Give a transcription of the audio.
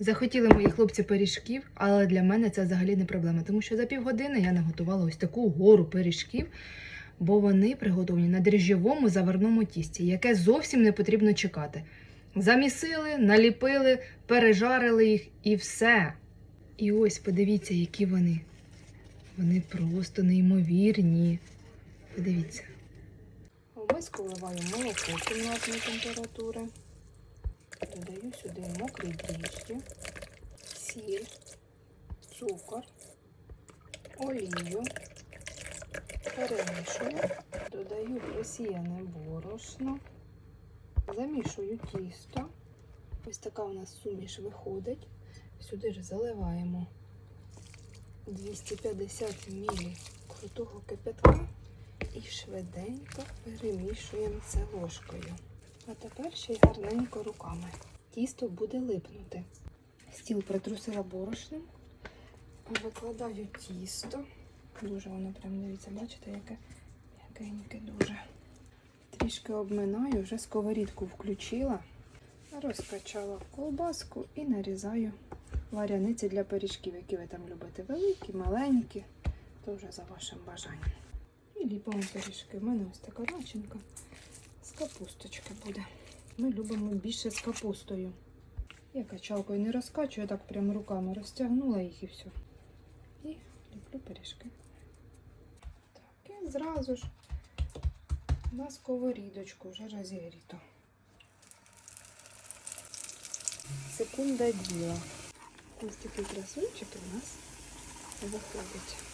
Захотіли мої хлопці пиріжків, але для мене це взагалі не проблема, тому що за півгодини я наготувала ось таку гору пиріжків, бо вони приготовлені на дріжджовому заварному тісті, яке зовсім не потрібно чекати. Замісили, наліпили, пережарили їх і все. І ось подивіться, які вони. Вони просто неймовірні. Подивіться. В миску вливаю молоко кімнатної температури. Додаю сюди мокрі дріжджі, сіль, цукор, олію. Перемішую, додаю просіяне борошно, замішую тісто. Ось така у нас суміш виходить. Сюди ж заливаємо 250 мл крутого кипятка і швиденько перемішуємо це ложкою. А тепер ще й гарненько руками. Тісто буде липнути. Стіл притрусила борошном, викладаю тісто. Дуже воно прям дивіться, бачите, яке м'якеньке дуже. Трішки обминаю, вже сковорідку включила, розкачала колбаску і нарізаю варяниці для пиріжків, які ви там любите. Великі, маленькі, то вже за вашим бажанням. І ліпимо пиріжки. У мене ось така начинка з капусточки буде. Ми любимо більше з капустою. Я качалкою не розкачую, так прямо руками розтягнула їх і все. І ліплю пиріжки. Так, і зразу ж на сковорідочку вже розігріто. Секунда діла. Ось такий красунчик у нас виходить.